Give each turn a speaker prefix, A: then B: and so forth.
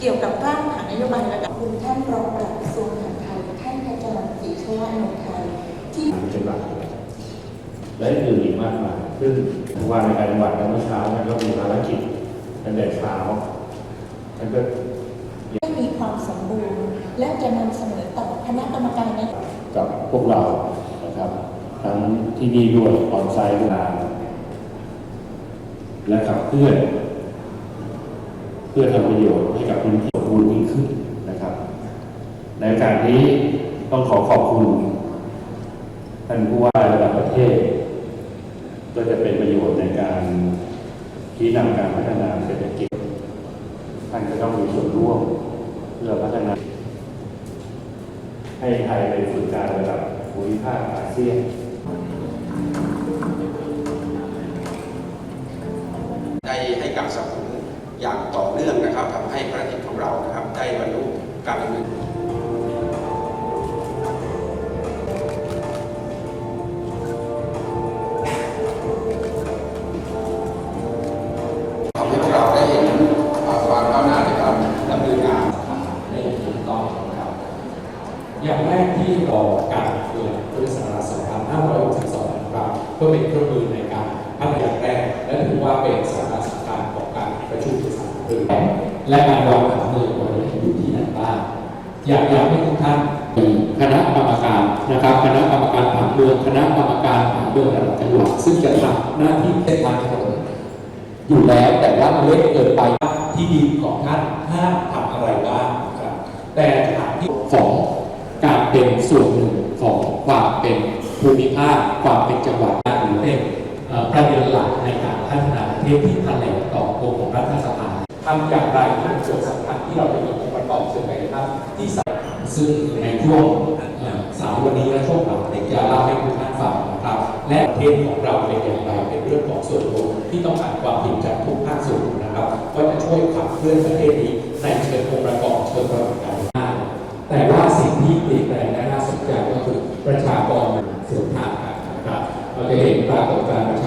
A: เกี่ยวกับร่างผังนโยบายระดับคุณท่านรองปลัดกระทรวงมหาดไทยท่านขจรศรีชวานนท์ไทยที่
B: เป็นหลักและอื่นอีกมากมายซึ่งผู้ว่าในการจังหวัดเมื่อเช้าท่านก็มีภารกิจตั้งแต่เช้าท่านก็
A: ให้มีความสมบูรณ์ และจะนำเสนอต่อคณะกรรมการใน
B: กับพวกเรานะครับทั้งที่นี่ด้วยออนไซต์งานและขับเคลื่อน เพื่อทำประโยชน์ให้กับพื้นที่สมบูรณ์ยิ่งขึ้นนะครับ ในโอกาสนี้ต้องขอขอบคุณท่านผู้ว่าระดับประเทศ ก็จะเป็นประโยชน์ในการที่นำการพัฒนาเศรษฐกิจท่านจะต้องมีส่วนร่วมเพื่อพัฒนา ให้ไทยเป็นศูนย์กลางระดับภูมิภาคอาเซียน
C: ได้ให้การสนับสนุน อย่างต่อเนื่องนะครับทำให้ภารกิจของเรานะครับได้บรรลุการดำเนินทำให้พวกเราได้เห็นอ่าความก้าวหน้าในการดำเนินงาน
D: ได้อย่างถูกต้องนะครับอย่างแรกที่รอการเกิดพุทธศักราช2562นะครับเพื่อเป็นเครื่องมือใน คือและการวางผังเมืองวันนี้อยู่ที่ไหนบ้างอยากอยากให้ทุกท่านมีคณะกรรมการนะครับ คณะกรรมการผังเมืองคณะกรรมการผังเมืองระดับจังหวัดซึ่งจะทำหน้าที่เส้นทางถนนอยู่แล้วแต่ว่าเล็กเกินไปที่ดินของท่านห้ามทำอะไรบ้างครับแต่สถานที่ของการเป็นส่วนหนึ่งของความเป็นภูมิภาคความเป็นจังหวัดหรือเป็นประเด็นหลักในการพัฒนาประเทศที่แถลงต่อองค์ของรัฐสภา ทำอย่างไรให้มันเกิดสำคัญที่เราจะมีองค์ประกอบเชิงกายภาพที่สำคัญซึ่งในช่วงสามวันนี้และช่วงหลังเนี่ยจะเล่าให้ทุกท่านฟังนะครับ และประเทศของเราเป็นอย่างไรเป็นเรื่องของส่วนรวมที่ต้องการความเห็นจากทุกภาคส่วนนะครับว่าจะช่วยขับเคลื่อนประเทศนี้ในเชิงองค์ประกอบเชิงประวัติการได้แต่ว่าสิ่งที่เปลี่ยนแปลงและน่าสนใจก็คือประชากรมันสวนทางกันนะครับเราจะเห็นปรากฏการณ์